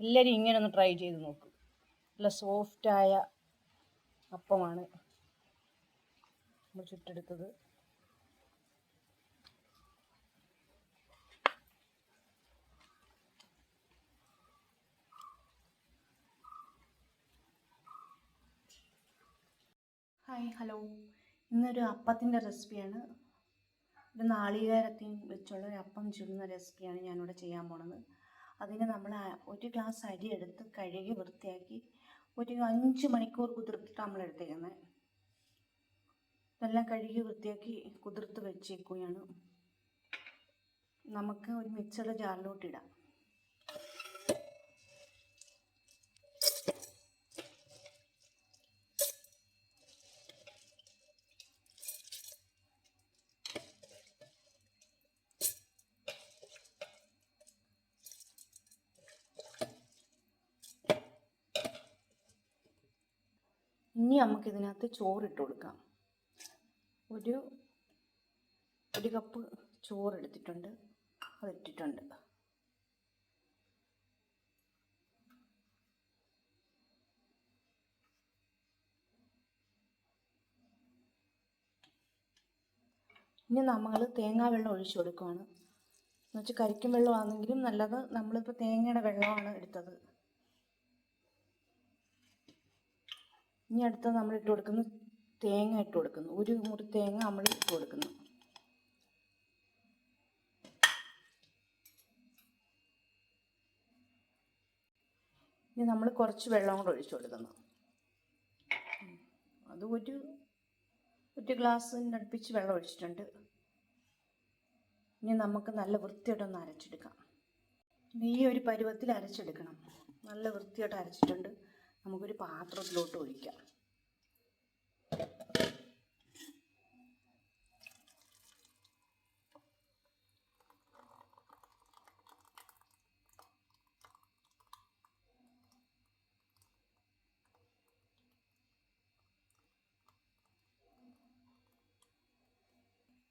എല്ലാവരും ഇങ്ങനെ ഒന്ന് ട്രൈ ചെയ്ത് നോക്കും. നല്ല സോഫ്റ്റായ അപ്പമാണ് നമ്മൾ ചുട്ടെടുത്തത്. ഹായ് ഹലോ ഇന്നൊരു അപ്പത്തിന്റെ റെസിപ്പിയാണ് ഒരു നാളികേരത്തിൽ വെച്ചുള്ള ഒരു അപ്പം ചുടുന്ന റെസിപ്പിയാണ് ഞാനിവിടെ ചെയ്യാൻ പോണത്. അതിന് നമ്മൾ ഒരു ഗ്ലാസ് അരി എടുത്ത് കഴുകി വൃത്തിയാക്കി ഒരു അഞ്ച് മണിക്കൂർ കുതിർത്തിട്ട് നമ്മൾ എടുത്തേക്കുന്നത് ഇതെല്ലാം കഴുകി വൃത്തിയാക്കി കുതിർത്ത് വെച്ചേക്കുകയാണ്. നമുക്ക് ഒരു മിക്സറുടെ ജാറിലോട്ട് ഇനി നമുക്ക് ഇതിനകത്ത് ചോറിട്ട് കൊടുക്കാം. ഒരു ഒരു കപ്പ് ചോറ് എടുത്തിട്ടുണ്ട് അതിട്ടിട്ടുണ്ട്. ഇനി നമ്മൾ തേങ്ങാ വെള്ളം ഒഴിച്ചു കൊടുക്കുകയാണ് എന്നുവെച്ചാൽ കരിക്കും വെള്ളമാണെങ്കിലും നല്ലത് നമ്മളിപ്പോൾ തേങ്ങയുടെ വെള്ളമാണ് എടുത്തത്. ഇനി അടുത്ത നമ്മൾ ഇട്ട് കൊടുക്കുന്നത് തേങ്ങ ഇട്ട് കൊടുക്കുന്നു. ഒരു മുറി തേങ്ങ നമ്മൾ ഇട്ട് കൊടുക്കുന്നു. ഇനി നമ്മൾ കുറച്ച് വെള്ളം കൂടെ ഒഴിച്ചു കൊടുക്കുന്നു. അത് ഒരു ഒരു ഗ്ലാസ്സിന് അടുപ്പിച്ച് വെള്ളം ഒഴിച്ചിട്ടുണ്ട്. ഇനി നമുക്ക് നല്ല വൃത്തിയായിട്ടൊന്ന് അരച്ചെടുക്കാം. ഈ ഒരു പരുവത്തിൽ അരച്ചെടുക്കണം. നല്ല വൃത്തിയായിട്ട് അരച്ചിട്ടുണ്ട്. നമുക്കൊരു പാത്രത്തിലോട്ട് ഒഴിക്കാം.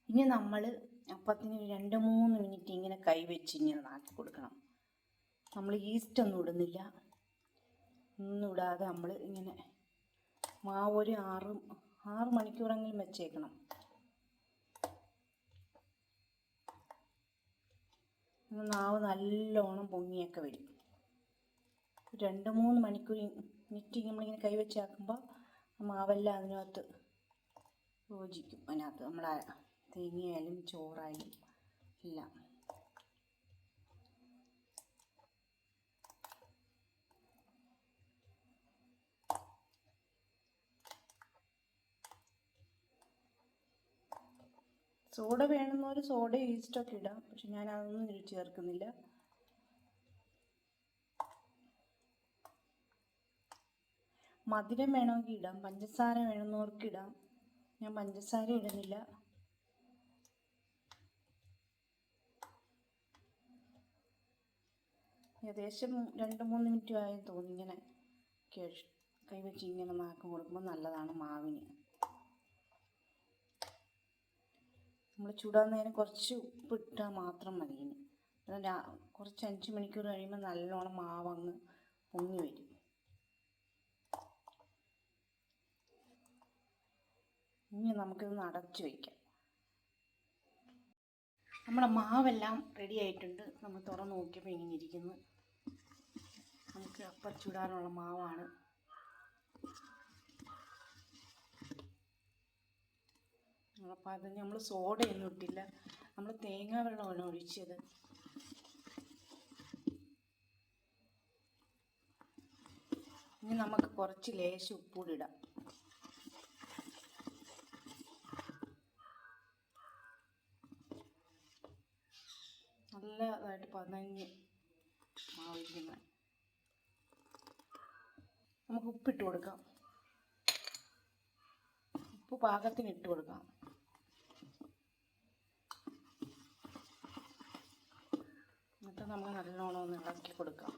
ഇനി നമ്മൾ അപ്പത്തിന് രണ്ട് മൂന്ന് മിനിറ്റ് ഇങ്ങനെ കൈവച്ച് ഇങ്ങനെ നാട്ടി കൊടുക്കണം നമ്മൾ ഈസ്റ്റ് ഒന്നും ഇടുന്നില്ല. ഒന്നും ഇടാതെ നമ്മൾ ഇങ്ങനെ മാവ് ഒരു ആറ് ആറ് മണിക്കൂറെങ്കിലും വെച്ചേക്കണം. മാവ് നല്ലോണം പൊങ്ങിയൊക്കെ വരും. രണ്ട് മൂന്ന് മണിക്കൂർ നിറ്റി നമ്മളിങ്ങനെ കൈവച്ചാക്കുമ്പോൾ മാവെല്ലാം അതിനകത്ത് യോജിക്കും. അതിനകത്ത് നമ്മളെ തേങ്ങയായാലും ചോറായാലും എല്ലാം. സോഡ വേണമെന്നൊരു സോഡ ഈസ്റ്റൊക്കെ ഇടാം. പക്ഷെ ഞാൻ അതൊന്നും ചേർക്കുന്നില്ല. മധുരം വേണമെങ്കിൽ ഇടാം. പഞ്ചസാര വേണമെന്നവർക്ക് ഇടാം. ഞാൻ പഞ്ചസാര ഇടുന്നില്ല. ഏകദേശം രണ്ട് മൂന്ന് മിനിറ്റ് ആയെന്ന് തോന്നി ഇങ്ങനെ കൈവച്ച് ഇങ്ങനെ നാക്കം കൊടുക്കുമ്പോൾ നല്ലതാണ് മാവിന്. നമ്മൾ ചൂടാകുന്നതിന് കുറച്ച് ഉപ്പിട്ടാൽ മാത്രം മതി ഇനി. കുറച്ച് അഞ്ച് മണിക്കൂർ കഴിയുമ്പോൾ നല്ലോണം മാവങ്ങ് പൊങ്ങി വരും. ഇനി നമുക്കിത് അടച്ച് വയ്ക്കാം നമ്മുടെ മാവെല്ലാം റെഡി ആയിട്ടുണ്ട്. നമ്മൾ തുറന്ന് നോക്കിയപ്പോൾ ഇങ്ങനെ ഇരിക്കുന്നു. നമുക്ക് അപ്പം ചുടാനുള്ള മാവാണ്. അപ്പോൾ അത് നമ്മൾ സോഡയൊന്നും ഇട്ടില്ല. നമ്മൾ തേങ്ങാ വെള്ളമാണ് ഒഴിച്ചത്. ഇനി നമുക്ക് കുറച്ച് ലേശം ഉപ്പൂടി ഇടാം നല്ലതായിട്ട് പതഞ്ഞ് മാവിക്കുന്ന നമുക്ക് ഉപ്പിട്ട് കൊടുക്കാം. ഉപ്പ് പാകത്തിന് ഇട്ട് കൊടുക്കാം. എന്നിട്ട് നമ്മൾ നല്ലോണം ഒന്ന് ഇളക്കി കൊടുക്കാം.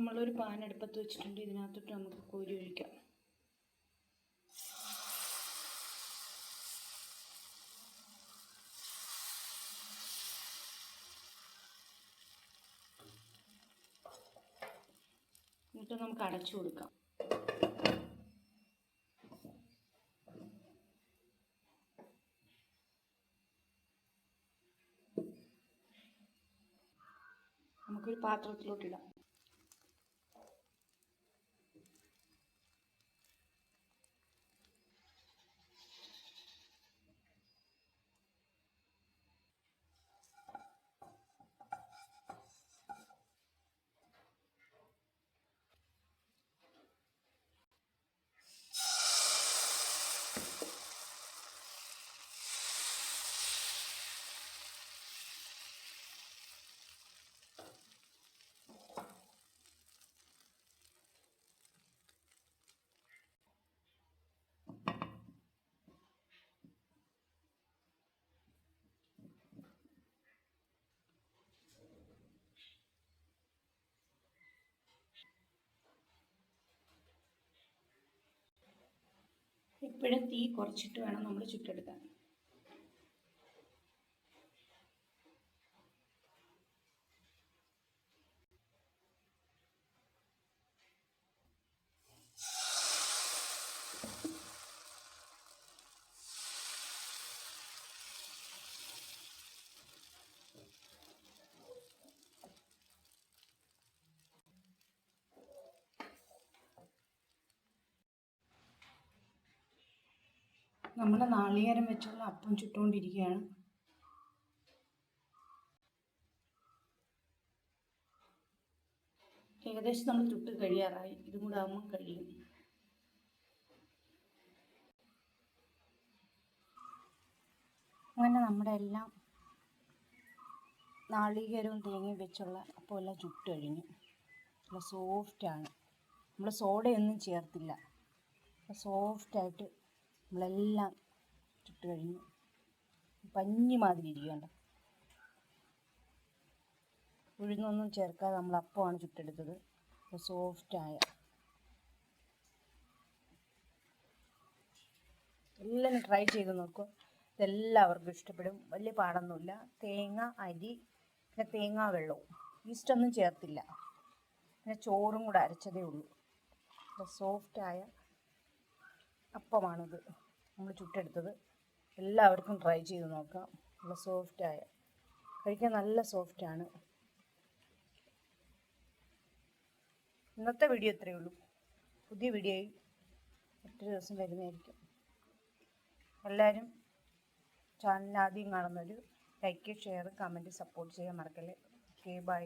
നമ്മളൊരു പാൻ അടുപ്പത്ത് വെച്ചിട്ടുണ്ട് ഇതിനകത്തോട്ട് നമുക്ക് കോരി ഒഴിക്കാം. എന്നിട്ട് നമുക്ക് അടച്ചു കൊടുക്കാം. നമുക്കൊരു പാത്രത്തിലോട്ടിടാം ഇപ്പോഴും തീ കുറച്ചിട്ട് വേണം നമ്മൾ ചുട്ടെടുക്കാൻ നമ്മുടെ നാളികേരം വെച്ചുള്ള അപ്പം ചുട്ടുകൊണ്ടിരിക്കുകയാണ്. ഏകദേശം നമ്മൾ ചുട്ട് കഴിയാറായി. ഇതും കൂടെ ആകുമ്പോൾ കഴിയും. അങ്ങനെ നമ്മുടെ എല്ലാം നാളികേരവും തേങ്ങയും വെച്ചുള്ള അപ്പം എല്ലാം ചുട്ട് കഴിഞ്ഞു. നല്ല സോഫ്റ്റാണ് നമ്മൾ സോഡയൊന്നും ചേർത്തില്ല. സോഫ്റ്റായിട്ട് നമ്മളെല്ലാം ചുട്ട് കഴിഞ്ഞു. പഞ്ഞി മാതിരി കണ്ടോ? ഉഴുന്നൊന്നും ചേർക്കാതെ നമ്മൾ അപ്പമാണ് ചുട്ടെടുത്തത്. സോഫ്റ്റായ എല്ലാം ട്രൈ ചെയ്ത് നോക്കും. ഇതെല്ലാവർക്കും ഇഷ്ടപ്പെടും. വലിയ പാടൊന്നുമില്ല. തേങ്ങ അരി പിന്നെ തേങ്ങാ വെള്ളവും. ഈസ്റ്റൊന്നും ചേർത്തില്ല. പിന്നെ ചോറും കൂടെ അരച്ചതേ ഉള്ളൂ. സോഫ്റ്റായ അപ്പമാണിത്. നമ്മൾ ചുട്ടെടുത്തത്. എല്ലാവർക്കും ട്രൈ ചെയ്ത് നോക്കാം. നല്ല സോഫ്റ്റായ കഴിക്കാൻ നല്ല സോഫ്റ്റാണ് ഇന്നത്തെ വീഡിയോ ഇത്രയേ ഉള്ളൂ. പുതിയ വീഡിയോയിൽ മറ്റൊരു ദിവസം വരുന്നതായിരിക്കും. എല്ലാവരും ചാനൽ ആദ്യം കാണുന്നൊരു ലൈക്ക് ഷെയർ കമന്റ് സപ്പോർട്ട് ചെയ്യാൻ മറക്കല്ലേ. Okay bye